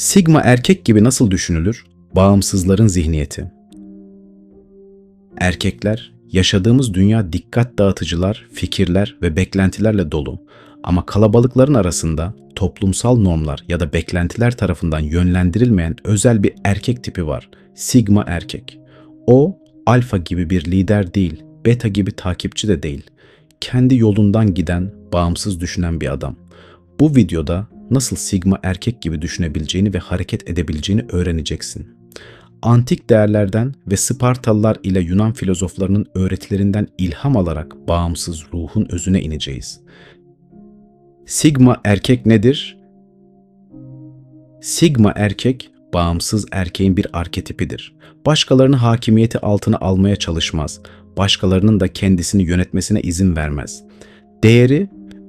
Sigma erkek gibi nasıl düşünülür? Bağımsızların zihniyeti. Erkekler, yaşadığımız dünya dikkat dağıtıcılar, fikirler ve beklentilerle dolu. Ama kalabalıkların arasında toplumsal normlar ya da beklentiler tarafından yönlendirilmeyen özel bir erkek tipi var. Sigma erkek. O, alfa gibi bir lider değil, beta gibi takipçi de değil. Kendi yolundan giden, bağımsız düşünen bir adam. Bu videoda nasıl sigma erkek gibi düşünebileceğini ve hareket edebileceğini öğreneceksin. Antik değerlerden ve Spartalılar ile Yunan filozoflarının öğretilerinden ilham alarak bağımsız ruhun özüne ineceğiz. Sigma erkek nedir? Sigma erkek, bağımsız erkeğin bir arketipidir. Başkalarını hakimiyeti altına almaya çalışmaz. Başkalarının da kendisini yönetmesine izin vermez. Değeri,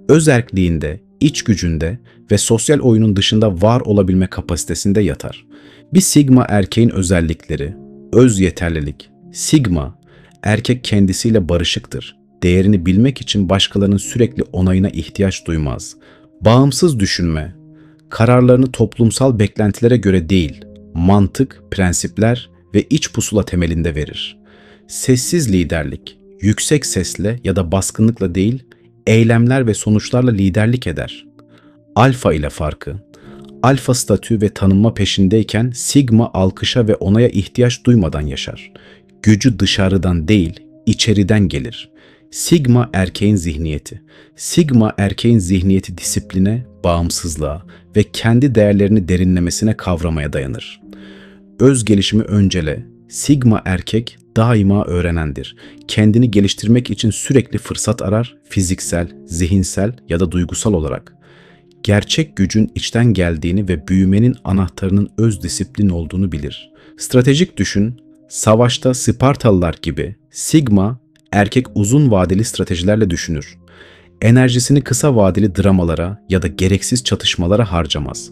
özerkliğinde, iç gücünde ve sosyal oyunun dışında var olabilme kapasitesinde yatar. Bir sigma erkeğin özellikleri, öz yeterlilik. Sigma, erkek kendisiyle barışıktır. Değerini bilmek için başkalarının sürekli onayına ihtiyaç duymaz. Bağımsız düşünme, kararlarını toplumsal beklentilere göre değil, mantık, prensipler ve iç pusula temelinde verir. Sessiz liderlik, yüksek sesle ya da baskınlıkla değil, eylemler ve sonuçlarla liderlik eder. Alfa ile farkı, alfa statü ve tanınma peşindeyken sigma alkışa ve onaya ihtiyaç duymadan yaşar. Gücü dışarıdan değil, içeriden gelir. Sigma erkeğin zihniyeti. Sigma erkeğin zihniyeti disipline, bağımsızlığa ve kendi değerlerini derinlemesine kavramaya dayanır. Öz gelişimi öncele, Sigma erkek daima öğrenendir. Kendini geliştirmek için sürekli fırsat arar, fiziksel, zihinsel ya da duygusal olarak. Gerçek gücün içten geldiğini ve büyümenin anahtarının öz disiplin olduğunu bilir. Stratejik düşün, savaşta Spartalılar gibi Sigma erkek uzun vadeli stratejilerle düşünür. Enerjisini kısa vadeli dramalara ya da gereksiz çatışmalara harcamaz.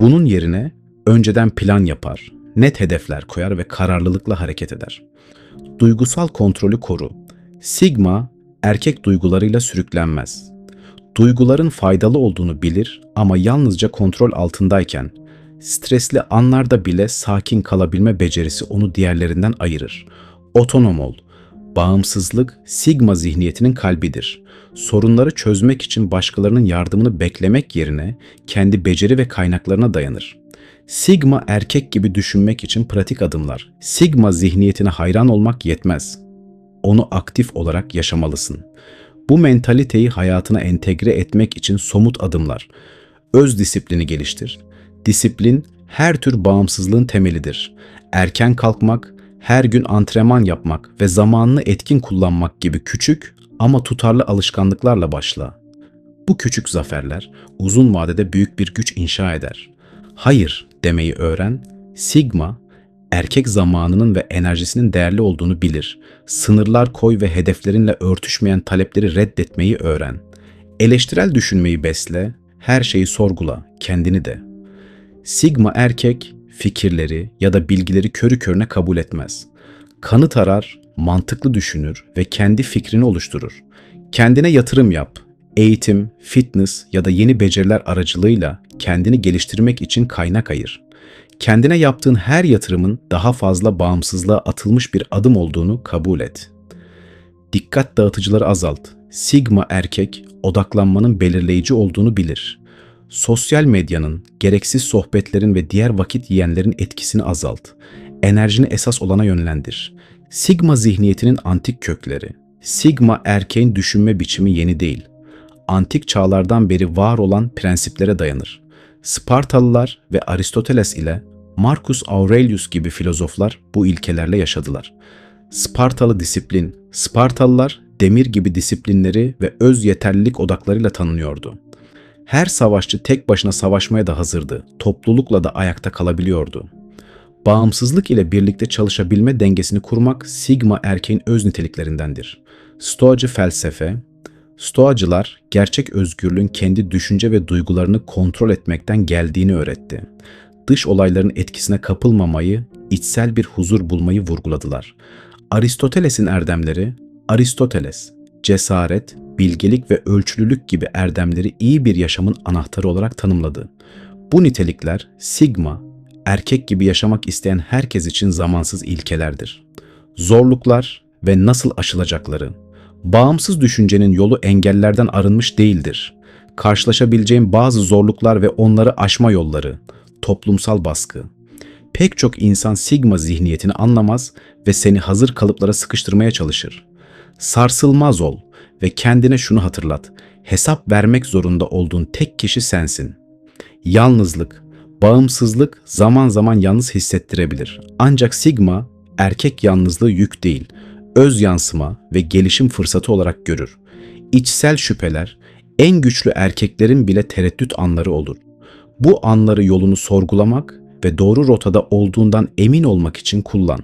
Bunun yerine önceden plan yapar, net hedefler koyar ve kararlılıkla hareket eder. Duygusal kontrolü koru. Sigma erkek duygularıyla sürüklenmez. Duyguların faydalı olduğunu bilir ama yalnızca kontrol altındayken stresli anlarda bile sakin kalabilme becerisi onu diğerlerinden ayırır. Otonom ol. Bağımsızlık sigma zihniyetinin kalbidir. Sorunları çözmek için başkalarının yardımını beklemek yerine kendi beceri ve kaynaklarına dayanır. Sigma erkek gibi düşünmek için pratik adımlar. Sigma zihniyetine hayran olmak yetmez. Onu aktif olarak yaşamalısın. Bu mentaliteyi hayatına entegre etmek için somut adımlar. Öz disiplini geliştir. Disiplin her tür bağımsızlığın temelidir. Erken kalkmak, her gün antrenman yapmak ve zamanını etkin kullanmak gibi küçük ama tutarlı alışkanlıklarla başla. Bu küçük zaferler uzun vadede büyük bir güç inşa eder. Hayır demeyi öğren. Sigma, erkek zamanının ve enerjisinin değerli olduğunu bilir. Sınırlar koy ve hedeflerinle örtüşmeyen talepleri reddetmeyi öğren. Eleştirel düşünmeyi besle, her şeyi sorgula, kendini de. Sigma erkek, fikirleri ya da bilgileri körü körüne kabul etmez. Kanıt arar, mantıklı düşünür ve kendi fikrini oluşturur. Kendine yatırım yap, eğitim, fitness ya da yeni beceriler aracılığıyla kendini geliştirmek için kaynak ayır. Kendine yaptığın her yatırımın daha fazla bağımsızlığa atılmış bir adım olduğunu kabul et. Dikkat dağıtıcıları azalt. Sigma erkek odaklanmanın belirleyici olduğunu bilir. Sosyal medyanın, gereksiz sohbetlerin ve diğer vakit yiyenlerin etkisini azalt. Enerjini esas olana yönlendir. Sigma zihniyetinin antik kökleri. Sigma erkeğin düşünme biçimi yeni değil antik çağlardan beri var olan prensiplere dayanır. Spartalılar ve Aristoteles ile Marcus Aurelius gibi filozoflar bu ilkelerle yaşadılar. Spartalı disiplin, Spartalılar demir gibi disiplinleri ve öz yeterlilik odaklarıyla tanınıyordu. Her savaşçı tek başına savaşmaya da hazırdı, toplulukla da ayakta kalabiliyordu. Bağımsızlık ile birlikte çalışabilme dengesini kurmak Sigma erkeğin öz niteliklerindendir. Stoacı felsefe, Stoacılar gerçek özgürlüğün kendi düşünce ve duygularını kontrol etmekten geldiğini öğretti. Dış olayların etkisine kapılmamayı, içsel bir huzur bulmayı vurguladılar. Aristoteles'in erdemleri, Aristoteles, cesaret, bilgelik ve ölçülülük gibi erdemleri iyi bir yaşamın anahtarı olarak tanımladı. Bu nitelikler sigma, erkek gibi yaşamak isteyen herkes için zamansız ilkelerdir. Zorluklar ve nasıl aşılacakları. Bağımsız düşüncenin yolu engellerden arınmış değildir. Karşılaşabileceğin bazı zorluklar ve onları aşma yolları. Toplumsal baskı. Pek çok insan sigma zihniyetini anlamaz ve seni hazır kalıplara sıkıştırmaya çalışır. Sarsılmaz ol ve kendine şunu hatırlat. Hesap vermek zorunda olduğun tek kişi sensin. Yalnızlık, bağımsızlık zaman zaman yalnız hissettirebilir. Ancak sigma erkek yalnızlığı yük değil, öz yansıma ve gelişim fırsatı olarak görür. İçsel şüpheler en güçlü erkeklerin bile tereddüt anları olur. Bu anları yolunu sorgulamak ve doğru rotada olduğundan emin olmak için kullan.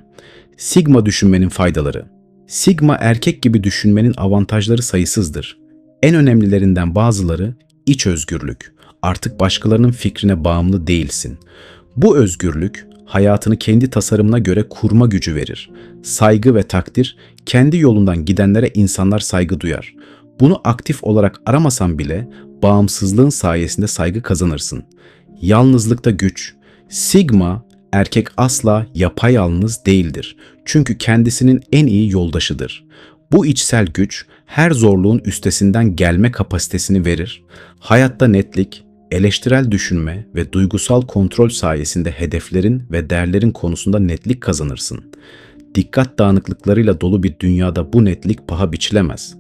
Sigma düşünmenin faydaları. Sigma erkek gibi düşünmenin avantajları sayısızdır. En önemlilerinden bazıları iç özgürlük. Artık başkalarının fikrine bağımlı değilsin. Bu özgürlük hayatını kendi tasarımına göre kurma gücü verir. Saygı ve takdir, kendi yolundan gidenlere insanlar saygı duyar. Bunu aktif olarak aramasan bile bağımsızlığın sayesinde saygı kazanırsın. Yalnızlıkta güç. Sigma, erkek asla yapayalnız değildir. Çünkü kendisinin en iyi yoldaşıdır. Bu içsel güç her zorluğun üstesinden gelme kapasitesini verir. Hayatta netlik, eleştirel düşünme ve duygusal kontrol sayesinde hedeflerin ve değerlerin konusunda netlik kazanırsın. Dikkat dağınıklıklarıyla dolu bir dünyada bu netlik paha biçilemez.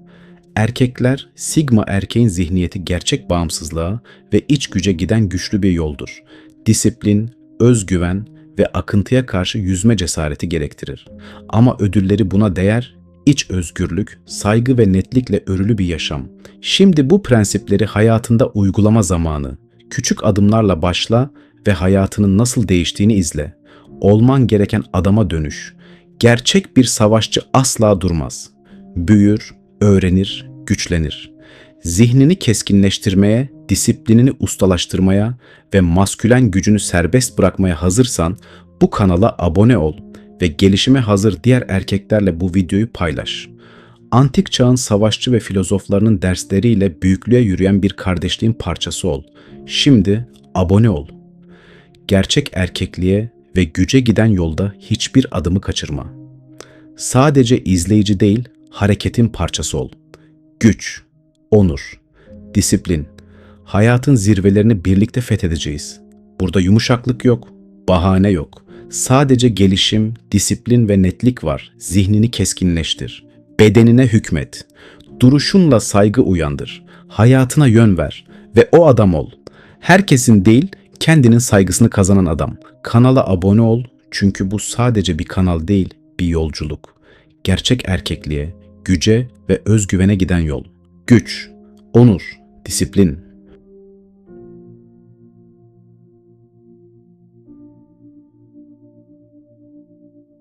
Erkekler, sigma erkeğin zihniyeti gerçek bağımsızlığa ve iç güce giden güçlü bir yoldur. Disiplin, özgüven ve akıntıya karşı yüzme cesareti gerektirir. Ama ödülleri buna değer, iç özgürlük, saygı ve netlikle örülü bir yaşam. Şimdi bu prensipleri hayatında uygulama zamanı. Küçük adımlarla başla ve hayatının nasıl değiştiğini izle. Olman gereken adama dönüş. Gerçek bir savaşçı asla durmaz. Büyür, öğrenir, güçlenir. Zihnini keskinleştirmeye, disiplinini ustalaştırmaya ve maskülen gücünü serbest bırakmaya hazırsan bu kanala abone ol ve gelişime hazır diğer erkeklerle bu videoyu paylaş. Antik çağın savaşçı ve filozoflarının dersleriyle büyüklüğe yürüyen bir kardeşliğin parçası ol. Şimdi abone ol. Gerçek erkekliğe ve güce giden yolda hiçbir adımı kaçırma. Sadece izleyici değil, hareketin parçası ol. Güç, onur, disiplin, hayatın zirvelerini birlikte fethedeceğiz. Burada yumuşaklık yok, bahane yok. Sadece gelişim, disiplin ve netlik var. Zihnini keskinleştir. Bedenine hükmet. Duruşunla saygı uyandır. Hayatına yön ver ve o adam ol. Herkesin değil, kendinin saygısını kazanan adam. Kanala abone ol çünkü bu sadece bir kanal değil, bir yolculuk. Gerçek erkekliğe, güce ve özgüvene giden yol. Güç, onur, disiplin,